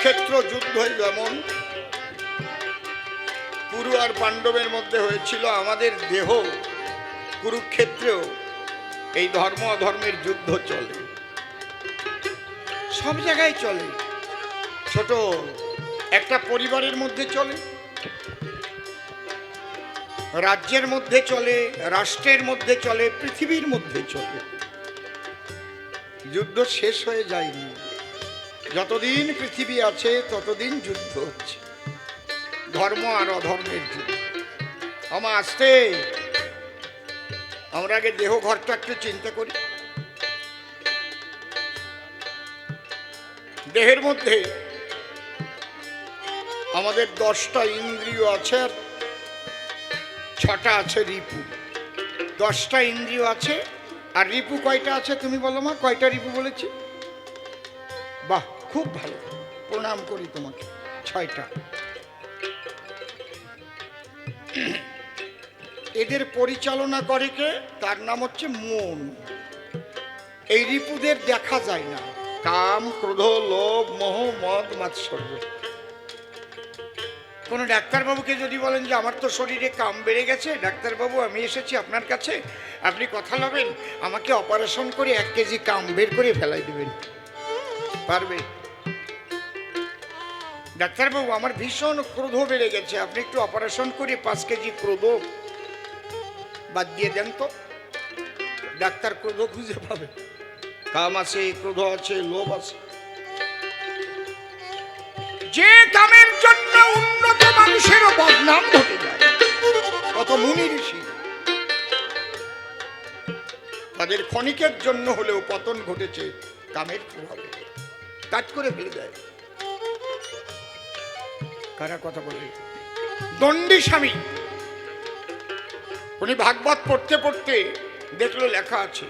কুরুক্ষেত্র যুদ্ধই যেমন কুরু আর পাণ্ডবের মধ্যে হয়েছিল আমাদের দেহ, কুরুক্ষেত্রেও। এই ধর্ম অধর্মের যুদ্ধ চলে। সব জায়গায় চলে। ছোট একটা পরিবারের মধ্যে চলে। রাজ্যের মধ্যে চলে, রাষ্ট্রের মধ্যে চলে, পৃথিবীর মধ্যে চলে। যুদ্ধ শেষ হয়ে যায়নি। যতদিন পৃথিবী আছে, ততদিন যুদ্ধ হচ্ছে। ধর্ম আর অধর্মের যুদ্ধ। আমার আসতে, আমরা আগে দেহ ঘরটা একটু চিন্তা করি। দেহের মধ্যে আমাদের দশটা ইন্দ্রিয় আছে আর ছটা আছে রিপু। দশটা ইন্দ্রিয় আছে, আর রিপু কয়টা আছে তুমি বলো মা? কয়টা রিপু বলেছি? খুব ভালো। প্রণাম করি তোমাকে। ছয়টা। এদের পরিচালনা করে কে? তার নাম হচ্ছে মন। এই রিপুদের দেখা যায় না। কাম, ক্রোধ, লোভ, মোহ, মদ, মাৎসর্য। কোনো ডাক্তারবাবুকে যদি বলেন যে, আমার তো শরীরে কাম বেড়ে গেছে, ডাক্তারবাবু, আমি এসেছি আপনার কাছে। আপনি কথা লবেন আমাকে অপারেশন করে এক কেজি কাম বের করে ফেলাই দেবেন। পারবে? ডাক্তারবাবু, আমার ভীষণ ক্রোধ বেড়ে গেছে। আপনি একটু অপারেশন করে পাঁচ কেজি ক্রোধ বাদ দিয়ে দেন তো। ডাক্তার ক্রোধ খুঁজে পাবে। কাম আছে, ক্রোধ আছে, লোভ আছে। যে কামের জন্য উন্নত মানুষের বদনাম ঘটে যায়, কত মুনি ঋষি। তাদের ক্ষণিকের জন্য হলেও পতন ঘটেছে, কামের প্রভাবে। কাজ করে ফেলে দেয়। কারা কথা বলে দণ্ডী স্বামী। উনি ভাগবত পড়তে পড়তে দেখল লেখা আছে,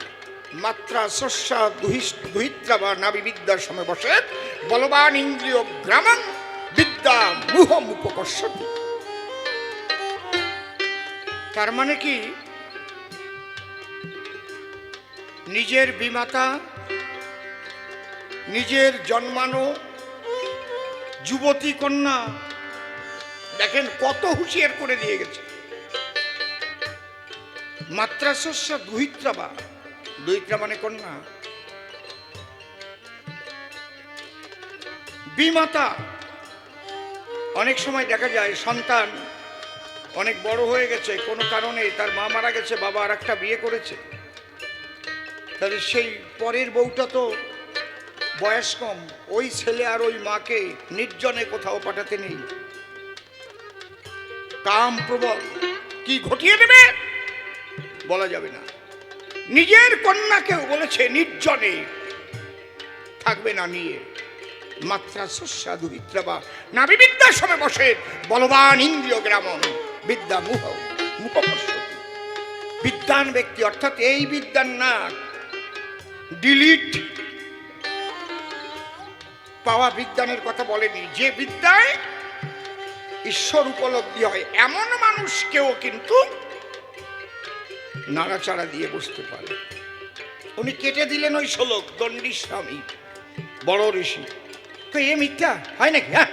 মাত্রা শস্যা দুহিত্রা বা নাবি বিদ্যার সময় বসে, বলবান ইন্দ্রিয় গ্রামং বিদ্যা মুহ মুপকর্ষতি তার মানে কি? নিজের বিমাতা, নিজের জন্মানো যুবতী কন্যা দেখেন কত হুঁশিয়ার করে দিয়ে গেছে। মাত্রা শস্য দুহিত্রা বা দুহিত্রা মানে কন্যা। বিমাতা। অনেক সময় দেখা যায় সন্তান অনেক বড় হয়ে গেছে, কোনো কারণে তার মা মারা গেছে, বাবা আর একটা বিয়ে করেছে। তাহলে সেই পরের বউটা তো বয়স কম, ওই ছেলে আর ওই মাকে নির্জনে কোথাও পাঠাতে নেই। কাম প্রবল। কি ঘটিয়ে দেবে? বলা যাবে না। নিজের কন্যাকেও বলেছে, নির্জনে। থাকবে না নিয়ে। মাত্রা সুস্বাদু বিদ্যাবা নাবি বিদ্যার সময় বসে। বলবান ইন্দ্রিয় গ্রামন বিদ্যা মুহ মুখপর্ষতি বিদ্যান ব্যক্তি অর্থাৎ এই বিদ্যান না ডিলিট। পাওয়া বিজ্ঞানের কথা বলেনি। যে বিদ্যায় ঈশ্বর উপলব্ধি হয়, এমন মানুষকেও কিন্তু নাড়াচাড়া দিয়ে বসতে পারে। উনি কেটে দিলেন ওই শ্লোক, দণ্ডী স্বামী, বড় ঋষি। তো এ মিথ্যা? হয় নাকি? হ্যাঁ।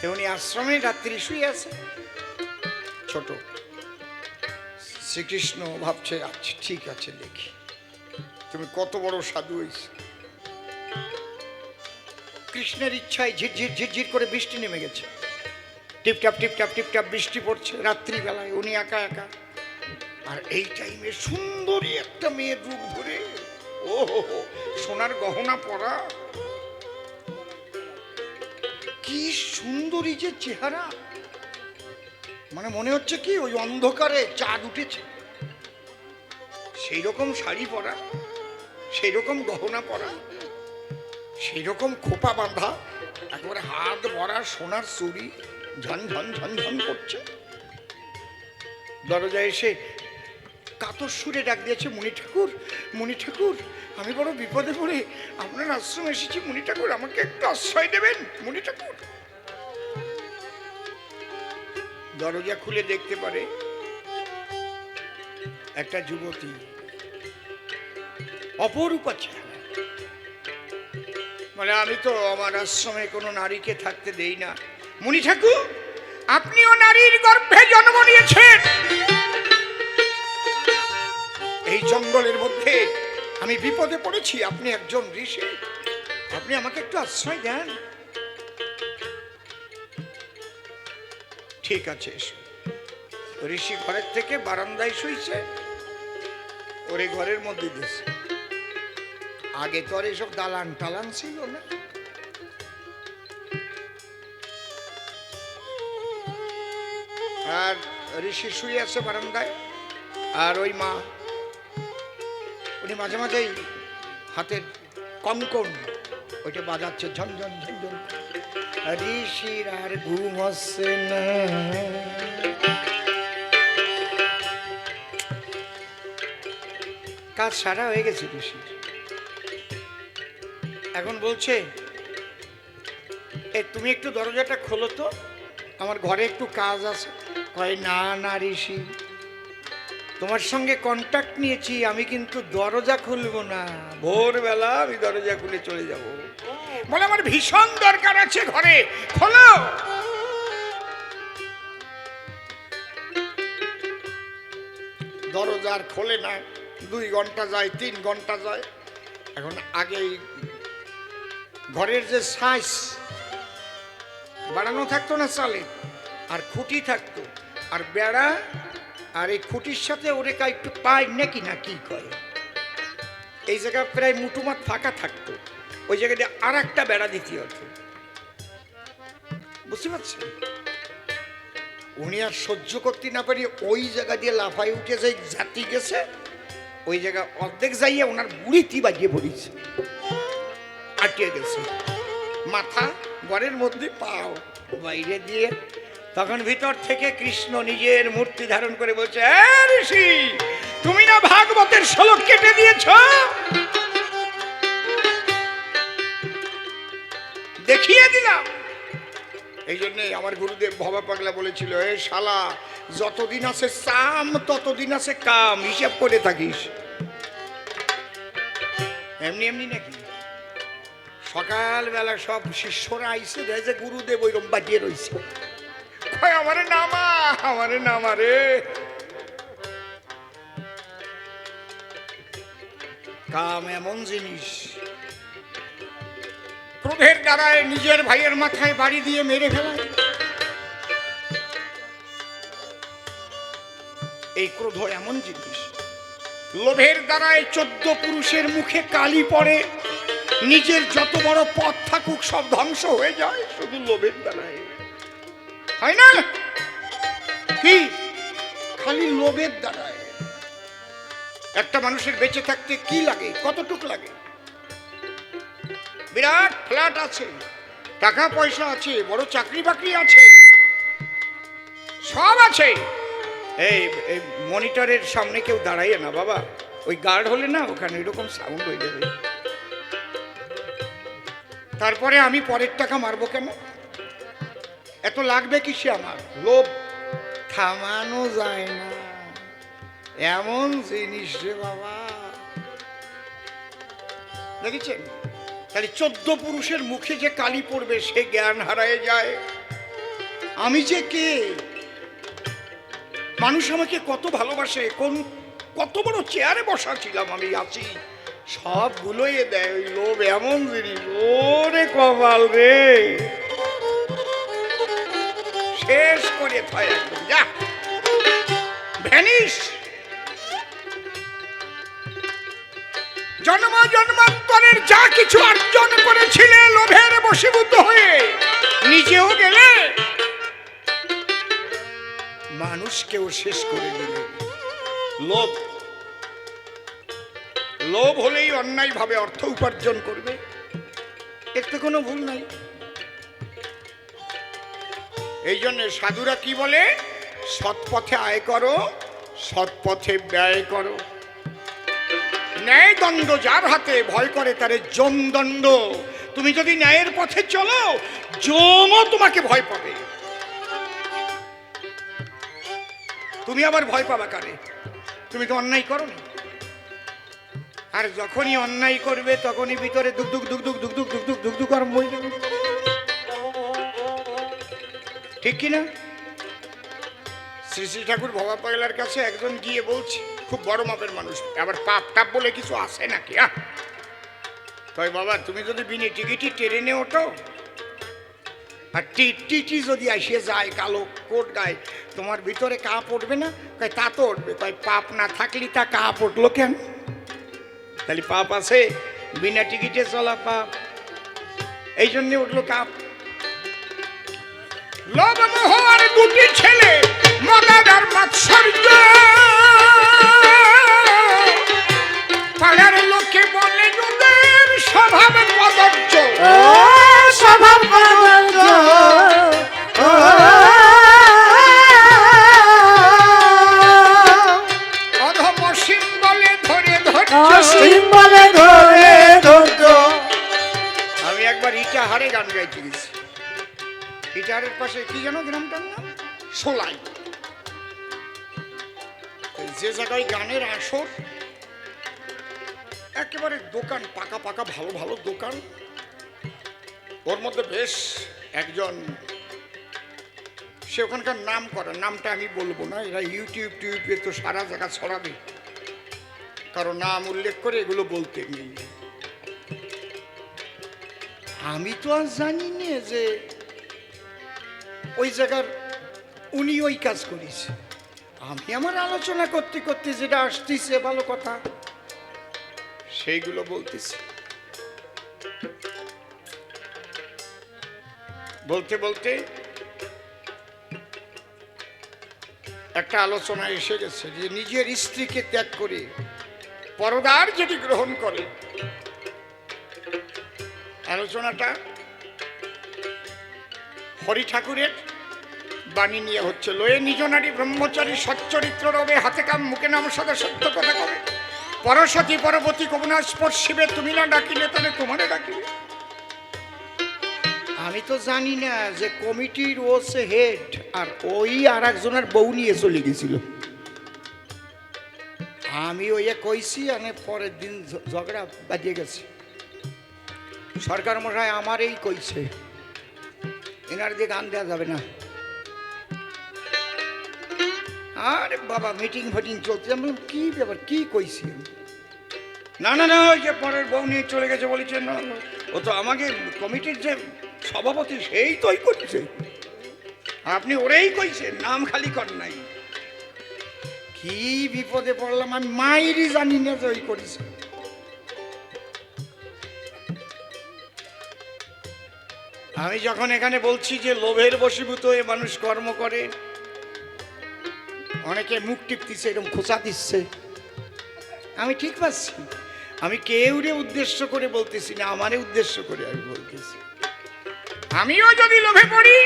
তো উনি আশ্রমে রাত্রি শুয়ে আছে। ছোট। শ্রীকৃষ্ণ ভাবছে আচ্ছা ঠিক আছে, দেখি। তুমি কত বড় সাধু হয়েছ কৃষ্ণের ইচ্ছায় ঝিরঝির ঝিরঝির করে বৃষ্টি নেমে গেছে। টিপটাপ টিপটাপ টিপটাপ বৃষ্টি পড়ছে রাত্রিবেলায়, উনি একা একা। আর এই টাইমে সুন্দরী একটা মেয়ের রূপ ধরে ও হো হো সোনার গহনা পরা। কি সুন্দরী যে চেহারা। মানে মনে হচ্ছে কি ওই অন্ধকারে চাঁদ উঠেছে। সেই রকম শাড়ি পরা সেই রকম গহনা পরা সেই রকম খোপা বাঁধা, একেবারে হাত ভরা সোনার চুরি ঝন ঝন ঝন ঝন করছে। দরজা এসে কাতর সুরে ডাক দিয়েছে মণি ঠাকুর মণি ঠাকুর, আমি বড় বিপদে পড়ে, আপনার আশ্রম এসেছি মণি ঠাকুর, আমাকে একটু আশ্রয় দেবেন মণি ঠাকুর। দরজা খুলে দেখতে পারে একটা যুবতী, অপরূপা চেহারা। বলে আমি তো আমার আশ্রমে কোনো নারীকে থাকতে দেই না। মুনি ঠাকুর, আপনিও নারীর গর্ভে জন্ম নিয়েছেন। এই জঙ্গলের মধ্যে আমি বিপদে পড়েছি। আপনি একজন ঋষি। আপনি আমাকে একটু আশ্রয় দেন। ঠিক আছে ঋষি ঘরের থেকে বারান্দায় শুইছে, ওরে ঘরের মধ্যে দিয়েছে আগে তো আর এসব দালান টালান ছিল না। আর ঋষি শুয়ে আছে বারান্দায়, আর ওই মা, উনি মাঝে মাঝেই হাতের কঙ্কন, ওইটা বাজাচ্ছে ঝনঝন ঝনঝন ঋষির আর ঘুম হচ্ছে না। কাজ সারা হয়ে গেছে ঋষির। এখন বলছে এ তুমি একটু দরজাটা খোলো তো। আমার ঘরে একটু কাজ আছে। কয় না না ঋষি। তোমার সঙ্গে কন্ট্যাক্ট নিয়েছি আমি কিন্তু দরজা খুলবো না। ভোরবেলা আমি দরজা খুলে চলে যাব। বলে আমার ভীষণ দরকার আছে ঘরে খোলো! দরজা আর খোলে না। দুই ঘণ্টা যায় তিন ঘণ্টা যায়। এখন আগেই ঘরের যে সাইজ বাড়ানো থাকতো না চালে, আর খুঁটি থাকতো। আর বেড়া, আর এই খুঁটির সাথে ওরে কা একটু পায় নাকি না, কি করে? এই জায়গা প্রায় মুটুমাত ফাঁকা থাকতো। ওই জায়গাতে আর একটা বেড়া দিতে হতো। বুঝতে পারছেন? উনি আর সহ্য করতে না পারি ওই জায়গা দিয়ে লাফাই উঠে যে জাতি গেছে, ওই জায়গা অর্ধেক যাইয়া ওনার বুড়িটি বাজিয়ে পড়িছে। আটকে গেছে। মাথা ঘরের মধ্যে পাও, বাইরে দিয়ে। তখন ভিতর থেকে কৃষ্ণ নিজের মূর্তি ধারণ করে বলছে, "এ ঋষি, তুমি না ভাগবতের শ্লোক কেটে দিয়েছ? দেখিয়ে দিলাম। এই জন্যে আমার গুরুদেব ভবা পাগলা বলেছিল, এ শালা, যতদিন আছে সাম, ততদিন আছে কাম, হিসাব করে থাকিস। এমনি এমনি নাকি? সকালবেলা সব শিষ্যরা আইসে দেয় গুরুদেব ওইরকম বাজিয়ে রয়েছে আমারে নামা আমারে নামা কাম এমন জিনিস। ক্রোধের দ্বারায় নিজের ভাইয়ের মাথায় বাড়ি দিয়ে মেরে ফেলায়। এই ক্রোধ এমন জিনিস। লোভের দ্বারায় চোদ্দ পুরুষের মুখে কালি পড়ে। নিজের যত বড় পথ থাকুক সব ধ্বংস হয়ে যায়, শুধু লোভের দ্বারায় হয় না? কি? খালি লোভের দ্বারায় একটা মানুষের বেঁচে থাকতে কি লাগে? কতটুক লাগে? বিরাট ফ্ল্যাট আছে, টাকা পয়সা আছে, বড় চাকরি বাকরি আছে, সব আছে। এই মনিটরের সামনে কেউ দাঁড়াইয়ে না বাবা। ওই গার্ড হলে না ওখানে এরকম সাউন্ড হয়ে যাবে। তারপরে আমি পরের টাকা মারবো কেন? এত লাগবে কিসে আমার? লোভ। থামানো যায় না। এমন জিনিস রে বাবা। দেখেছেন? তাহলে চোদ্দ পুরুষের মুখে যে কালি পড়বে সে জ্ঞান হারায় যায়। আমি যে কে? মানুষ আমাকে কত ভালোবাসে কোন কত বড় চেয়ারে বসা ছিলাম আমি আছি। সবগুলোই দেয় ওই লোভ, এমন জিনিস। ওরে কপাল রে। শেষ করে যা। ভ্যানিশ। জন্ম জন্মান্তরের যা কিছু অর্জন করেছিলে লোভের বশীভূত হয়ে, নিজেও গেলে মানুষকেও শেষ করে দিলে। লোভ লোভ হলেই অন্যায়ভাবে অর্থ উপার্জন করবে। এতে কোনো ভুল নাই। এই জন্য সাধুরা কি বলে? সৎপথে আয় করো, সৎপথে ব্যয় করো। ন্যায় দণ্ড যার হাতে ভয় করে তারে জম দণ্ড তুমি যদি ন্যায়ের পথে চলো জমও তোমাকে ভয় পাবে। তুমি আবার ভয় পাবা কারে? তুমি তো অন্যায় করো আর যখনই অন্যায় করবে তখনই ভিতরে দুক দুক দুক দুক দুক দুক দুক দুক দুক দুক আর মই যাবে ঠিক কিনা শ্রী শ্রী ঠাকুর ভবা পাগলার কাছে একজন গিয়ে বলছে খুব বড় মাপের মানুষ আবার পাপ টাপ বলে কিছু আসে নাকি হ্যাঁ তাই বাবা তুমি যদি বিনে টিকিটই ট্রেনে ওঠো আর টিটি যদি আসে যায় কালো কোট গায়ে তোমার ভিতরে কাপ উঠবে না তাই তা তো উঠবে তাই পাপ না থাকলে তা কাপ উঠল কেন তাহলে পাপ আছে বিনা টিকিটে চলা পাপ। এই জন্য উঠল কাপ। লোভ মোহ আর দুটি ছেলে মদার আর মাৎসর্য। পাড়ার লোকে বলে ওদের স্বভাব কদর্য স্বভাব কদর্য অসীম ধরে ধৈর্য আমি একবার ইটাহারে গান গাইতে গেছি। ইটাহারের পাশে কি যেন গ্রামটার নাম? সোলাই যে জায়গায় গানের আসর, একেবারে দোকান, পাকা পাকা ভালো ভালো দোকান। ওর মধ্যে বেশ একজন, সে ওখানকার নাম করে। নামটা আমি বলব না, এরা ইউটিউব টিউবে তো সারা জায়গা ছড়াবে। কারণ নাম উল্লেখ করে এগুলো বলতে নেই। আমি তো আর জানি না যে ওই জায়গার উনি ওই কাজ করেছে। আমি আমার আলোচনা করতে করতে যেটা আসতেছে, ভালো কথা, সেইগুলো বলতেছি। বলতে বলতে একটা আলোচনা এসে গেছে যে নিজের স্ত্রীকে ত্যাগ করে পরদার যদি গ্রহণ করে। আলোচনাটা হরি ঠাকুরের বাণী নিয়ে হচ্ছে। লয়ে নিজ নারী ব্রহ্মচারী সচ্চরিত্র রবে, হাতে কাম মুখে নাম সদা সত্য কথা কবে পরসতী পরবর্তী কবনা স্পর্শিবে তুমি না ডাকিলে, তাহলে তোমারে ডাকিবে আমি তো জানি না যে কমিটির ও সে হেড আর ওই আর একজনের বউ নিয়ে চলে গেছিল। আমি ওইয়ে কইছি আমি পরের দিন ঝগড়া বাজিয়ে গেছে। সরকার মশাই আমার এই কইছে এনার দিয়ে গান দেওয়া যাবে না। আরে বাবা মিটিং ফিটিং চলছে আমি কি ব্যাপার কি কইছি না না না ওই যে পরের বউ নিয়ে চলে গেছে বলেছেন না না, ও তো আমাকে কমিটির যে সভাপতি সেই তোই করছে। আপনি ওরেই কইছেন নাম খালি কর নাই। কি বিপদে পড়লাম, আমি মাইরই জানি না যে ওই করেছে। আমি যখন এখানে বলছি যে লোভের বশীভূত এ মানুষ কর্ম করে, অনেকে মুখ টিপতেছে, এরকম খোঁচা দিচ্ছে। আমি ঠিক পাচ্ছি। আমি কেউরে উদ্দেশ্য করে বলতেছি না, আমারে উদ্দেশ্য করে আমি বলতেছি। আমিও যদি লোভে পড়ি,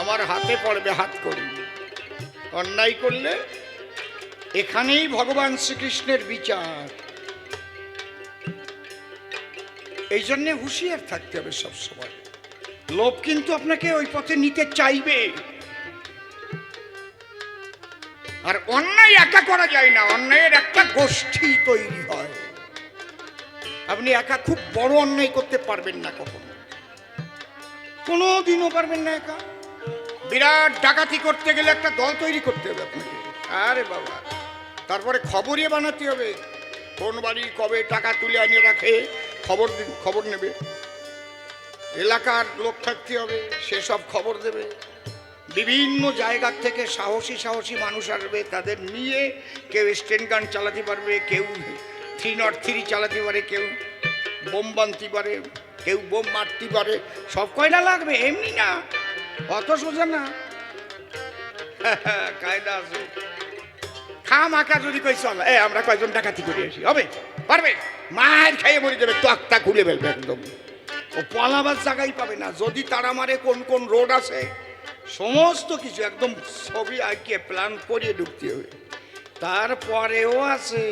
আমার হাতে পড়বে হাত করি অন্যায় করলে এখানেই ভগবান শ্রীকৃষ্ণের বিচার। এই জন্যে হুঁশিয়ার থাকতে হবে সবসময় লোভ কিন্তু আপনাকে ওই পথে নিতে চাইবে। আর অন্যায় একা করা যায় না, অন্যায়ের একটা গোষ্ঠী তৈরি হয়। আপনি একা খুব বড় অন্যায় করতে পারবেন না কখনো। কোনো দিনও পারবেন না একা। বিরাট ডাকাতি করতে গেলে একটা দল তৈরি করতে হবে আপনাকে। আরে বাবা। তারপরে খবরই বানাতে হবে। কোন বাড়ি কবে টাকা তুলে আনিয়ে রাখে, খবর খবর নেবে। এলাকার লোক থাকতে হবে সেসব খবর দেবে। বিভিন্ন জায়গার থেকে সাহসী সাহসী মানুষ আসবে, তাদের নিয়ে কেউ স্টেন গান চালাতে পারবে, কেউ থ্রি নট থ্রি চালাতে পারে, কেউ বোম বানতে পারে, কেউ বোম মারতে পারে। সব কয়না লাগবে? এমনি না। অত সোজা না। কায়দা আছে। খাম আঁকা যদি কই চল এ আমরা কয়জন ডাকাতি করে আসি? হবে? পারবে? মায়ের খাইয়ে মরে যাবে তক্তা খুলে ফেলবে একদম। ও পলাবার জায়গায় পাবে না যদি তারা মারে কোন কোন রোড আছে? সমস্ত কিছু একদম ছবি আঁকিয়ে প্ল্যান করিয়ে ঢুকতে হবে। তারপরেও আছে।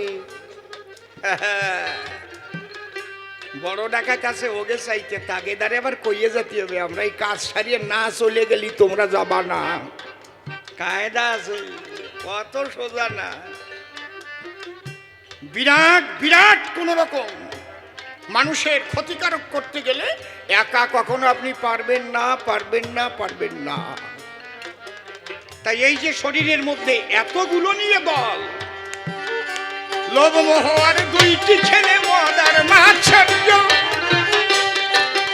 বড় ডাকাত আছে, ওগে চাইতে তাগেদারে আবার কইয়ে যেতে হবে। আমরা এই কাজ সারিয়ে না চলে গেলি, তোমরা যাবা না। কায়দা আছে, কত সোজা না। বিরাট বিরাট কোন রকম মানুষের ক্ষতিকারক করতে গেলে একা কখনো আপনি পারবেন না পারবেন না পারবেন না। তাই এই যে শরীরের মধ্যে এতগুলো নিয়ে বল লোভমোহ আর দুইটি ছেলে মদার মাছ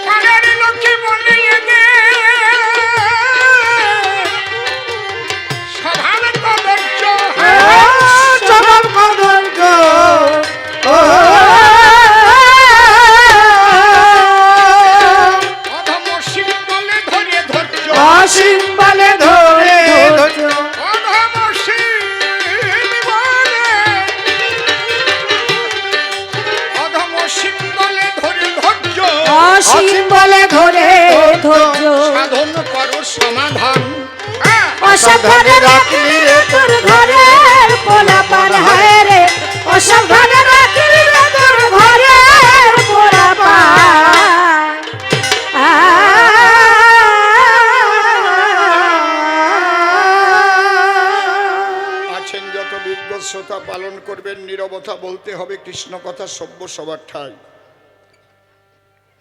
পাড়ার লোকে বলিয়ে যত শ্রোতা পালন করবেন, নীরবতা বলতে হবে, কৃষ্ণ কথা সভ্য সবার ঠাই।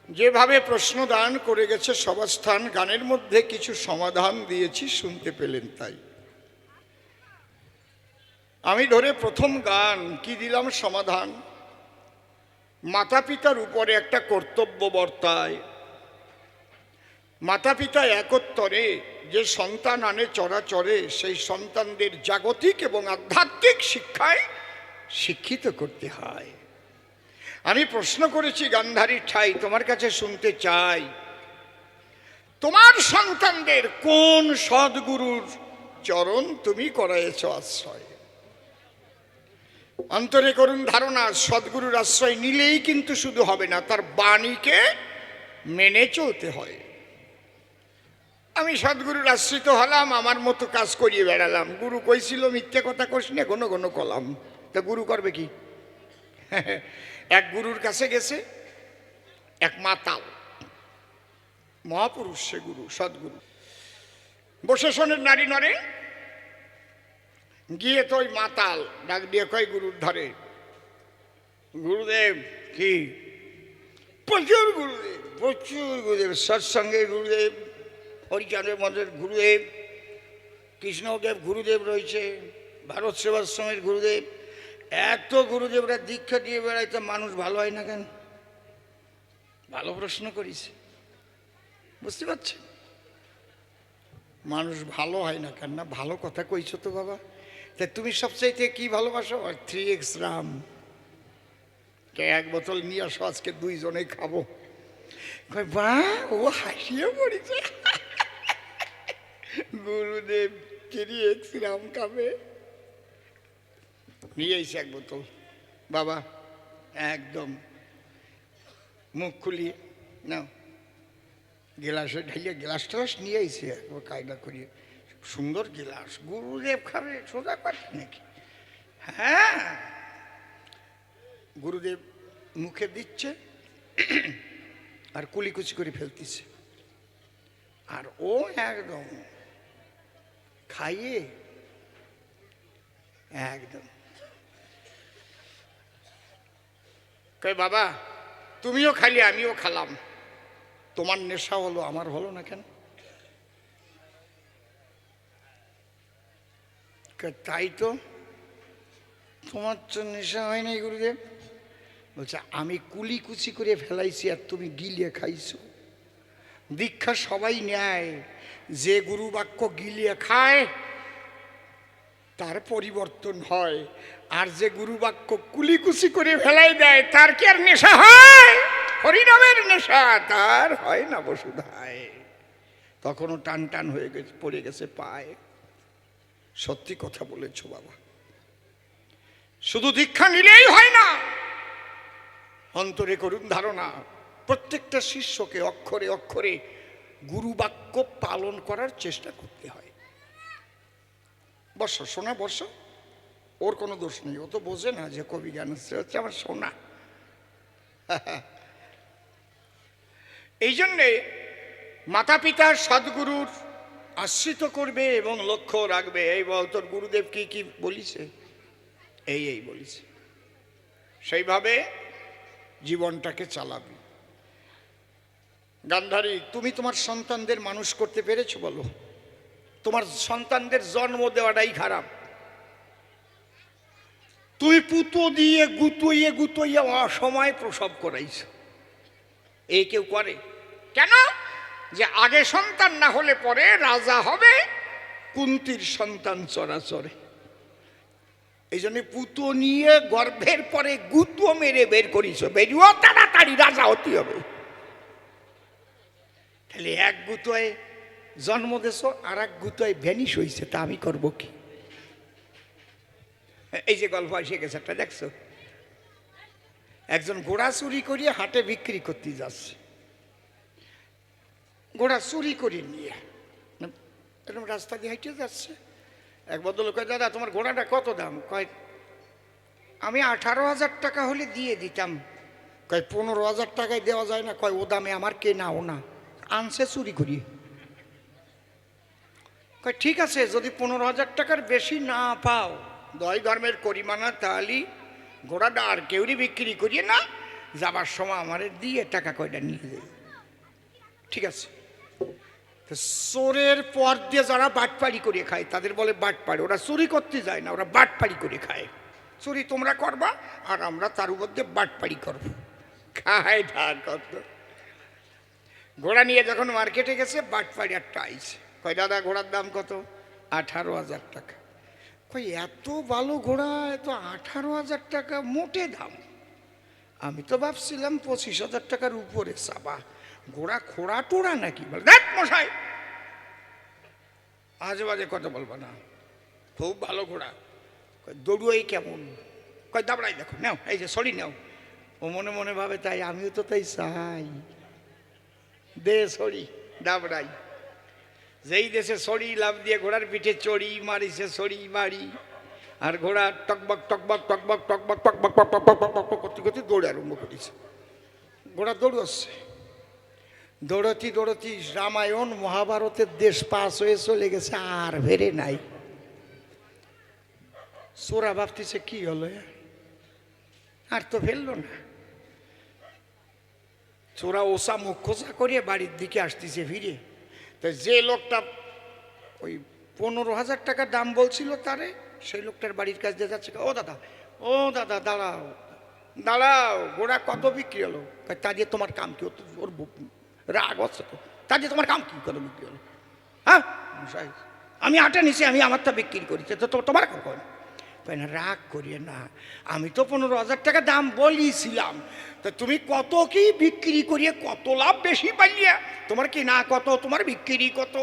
যেভাবে প্রশ্ন দান করে গেছে সবার স্থান গানের মধ্যে কিছু সমাধান দিয়েছি, শুনতে পেলেন তাই। আমি ধরে প্রথম গান কি দিলাম সমাধান? মাতা পিতার উপরে একটা কর্তব্য বর্তায়। মাতা পিতা একত্তরে যে সন্তান আনে চরাচরে, সেই সন্তানদের জাগতিক এবং আধ্যাত্মিক শিক্ষায় শিক্ষিত করতে হয়। আমি প্রশ্ন করেছি, গান্ধারী ঠাই, তোমার কাছে শুনতে চাই, তোমার সন্তানদের কোন সদ্গুরুর চরণ তুমি করাইছ আশ্রয়? অন্তরে করুন ধারণা, সদ্গুরুর আশ্রয় নিলেই কিন্তু শুধু হবে না, তার বাণীকে মেনে চলতে হয়। আমি সদ্গুরুর আশ্রিত হলাম, আমার মতো কাজ করিয়ে বেড়ালাম। গুরু কইছিল, মিথ্যে কথা কইস না, ঘন ঘন কলাম। তা গুরু করবে কি? এক গুরুর কাছে গেছে, এক মাতাল। মহাপুরুষ সে গুরু, সদ্গুরু। বসে শোনেন নারী নরে। গিয়ে তো ওই মাতাল ডাক দিয়ে কয় গুরুর ধরে, গুরুদেব, কি? প্রচুর গুরুদেব প্রচুর গুরুদেব, সৎসঙ্গে গুরুদেব হরিচাঁদের মঠের গুরুদেব, কৃষ্ণদেব, গুরুদেব রয়েছে, ভারত সেবাশ্রমের গুরুদেব। এত গুরুদেবরা দীক্ষা দিয়ে বেড়াইতে মানুষ ভালো হয় না কেন? ভালো প্রশ্ন করিস। বুঝতে পারছেন মানুষ ভালো হয় না কেন? না ভালো কথা কইছো তো বাবা। তা তুমি সবচাইতে কি ভালোবাসো? আর থ্রি এক্স রাম এক বোতল নিয়ে আসো, আজকে দুইজনে খাব। বা ও হাসিয়ে পড়েছে গুরুদেব এক্স রাম খাবে। নিয়ে এসে এক বোতল। বাবা, একদম। মুখ খুলিয়ে নাও। গেলাসে ঢালিয়ে গ্লাস টালাস নিয়ে এসে একবার কায়দা করিয়ে। সুন্দর গিলাস। গুরুদেব খাবে, সোজা পাচ্ছে নাকি? হ্যাঁ। গুরুদেব মুখে দিচ্ছে আর কুলিকুচি করে ফেলতেছে। আর ও একদম খাইয়ে? একদম। কই বাবা তুমিও খালি আমিও খালাম। তোমার নেশা হলো আমার হলো না কেন? তাই তো তোমার তো নেশা হয় নাই গুরুদেব। বলছে আমি কুলি কুচি করে ফেলাইছি আর তুমি গিলিয়ে খাইছো। দীক্ষা সবাই নেয়। যে গুরু বাক্য গিলিয়ে খায়, তার পরিবর্তন হয়। আর যে গুরু বাক্য কুলিকুচি করে ফেলাই দেয়, তার কি আর নেশা হয়? হরিনামের নেশা, তার হয় না বসুধায়। তখনও টান টান হয়ে গেছে, পড়ে গেছে পায়ে। সত্যি কথা বলেছ বাবা। শুধু দীক্ষা নিলেই হয় না, অন্তরে করুন ধারণা। প্রত্যেকটা শিষ্যকে অক্ষরে অক্ষরে গুরু বাক্য পালন করার চেষ্টা করতে হয়। বর্ষ শোনা বর্ষ ওর কোনো দোষ নেই, ও তো বোঝে না যে কবি জ্ঞান হচ্ছে আমার সোনা। এই জন্যে মাতা পিতার সদ্গুরুর আশ্রিত করবে এবং লক্ষ্য রাখবে। এই বল, তোর গুরুদেব কি কি বলিছে? এই এই বলিছে। সেইভাবে জীবনটাকে চালাবি। গান্ধারী, তুমি তোমার সন্তানদের মানুষ করতে পেরেছ বলো। তোমার সন্তানদের জন্ম দেওয়াটাই খারাপ। তুই পুতো দিয়ে গুতইয়ে গুতইয়ে অসময় প্রসব করাইছ। এই কেউ করে? কেন? যে আগে সন্তান না হলে পরে রাজা হবে, কুন্তির সন্তান চরাচরে। এই জন্য পুতো নিয়ে গর্ভের পরে গুতো মেরে বের করিস বেরিয়েও তাড়াতাড়ি রাজা হতে হবে। তাহলে এক গুতোয় জন্ম দেশ আর এক গুতোয় ভ্যানিশ হয়েছে তা আমি করব কি? এই যে গল্প এসে গেছে, একটা দেখছ? একজন ঘোড়া চুরি করিয়ে হাটে বিক্রি করতে যাচ্ছে। ঘোড়া চুরি করে নিয়ে, এরকম রাস্তা দিয়ে হেঁটে যাচ্ছে। এক বদল কয়, দাদা, তোমার ঘোড়াটা কত দাম? কয়, আমি আঠারো হাজার টাকা হলে দিয়ে দিতাম। কয়, পনেরো হাজার টাকায় দেওয়া যায় না। কয়, ও দামে আমার কে নাও না। আনছে, চুরি করি। ঠিক আছে, যদি পনেরো হাজার টাকার বেশি না পাও দয় ধর্মের করিমানা তাহলে ঘোড়াটা আর কেউরি বিক্রি করিয়ে না, যাবার সময় আমারে দিয়ে টাকা কয়টা নিয়ে যাই। ঠিক আছে? চোরের পর দিয়ে যারা বাটপাড়ি করে খায়, তাদের বলে বাটপাড়ি। ওরা চুরি করতে যায় না, ওরা বাটপাড়ি করে খায়। চুরি তোমরা করবা, আর আমরা তার উপর দিয়ে বাটপাড়ি করব। খায় কত ঘোড়া নিয়ে যখন মার্কেটে গেছে বাটপাড়ি একটা আইছে। কয়, দাদা, ঘোড়ার দাম কত? আঠারো হাজার টাকা। কই এত ভালো ঘোড়া, এত আঠারো হাজার টাকা, মোটে দাম। আমি তো ভাবছিলাম, পঁচিশ হাজার টাকার উপরে, সাবা, ঘোড়া খোড়া টোড়া নাকি? বল, দেখ মশাই, আজে বাজে কথা বলব না। খুব ভালো ঘোড়া। দৌড়ুই কেমন? কয় দাবড়াই দেখো, নাও, এই যে, সরি, নাও। ও মনে মনে ভাবে, তাই, আমিও তো তাই চাই। দে সরি দাবড়াই যেই দেশে সরি লাভ দিয়ে ঘোড়ার পিঠে চড়ি মারিছে সরি মারি আর ঘোড়া টকবক টকবক টকবক টকবক টকবক টক টক টক টক টক করতে করতে দৌড়ে আরম্ভ করেছে ঘোড়া দৌড়চ্ছে দৌড়তি দৌড়তি রামায়ণ মহাভারতের দেশ পাস হয়ে চলে গেছে আর ভেরে নাই সোরা ভাবতেছে কি হলো? আর তো ফেলল না চোরা ওসা মুখ খোসা করিয়ে বাড়ির দিকে আসতেছে ফিরে তো যে লোকটা ওই পনেরো হাজার টাকা দাম বলছিল তারে, সেই লোকটার বাড়ির কাছ দিয়ে যাচ্ছে। ও দাদা ও দাদা, দাঁড়াও দাঁড়াও গোড়া কত বিক্রি হলো? তা দিয়ে তোমার কাম কি? ওর রাগ হচ্ছে তো। তা দিয়ে তোমার কাম কি কত বিক্রি হলো? হ্যাঁ? আমি আটা নিছি, আমি আমারটা বিক্রি করেছি তো তো- তোমার কখন কয় না রাগ করিয়ে না। আমি তো পনেরো হাজার টাকা দাম বলিছিলাম। তা তুমি কত কি বিক্রি করিয়ে কত লাভ বেশি পাইলিয়া তোমার কি না কত, তোমার বিক্রি কত?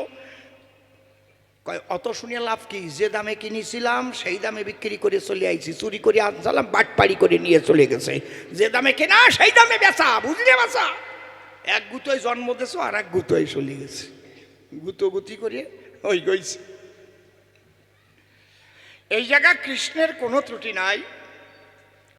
কয়, অত শুনে লাভ কি? যে দামে কিনেছিলাম, সেই দামে বিক্রি করে চলে আইছি, চুরি করে আনছিলাম, বাটপাড়ি করে নিয়ে চলে গেছে। যে দামে কেনা, সেই দামে বেচা, বুঝলে বেচা এক গুতোয় জন্ম দেছো আর এক গুতোয় চলে গেছে। গুতো গুতি করে ওই গইছে এই জায়গা কৃষ্ণের কোনো ত্রুটি নাই।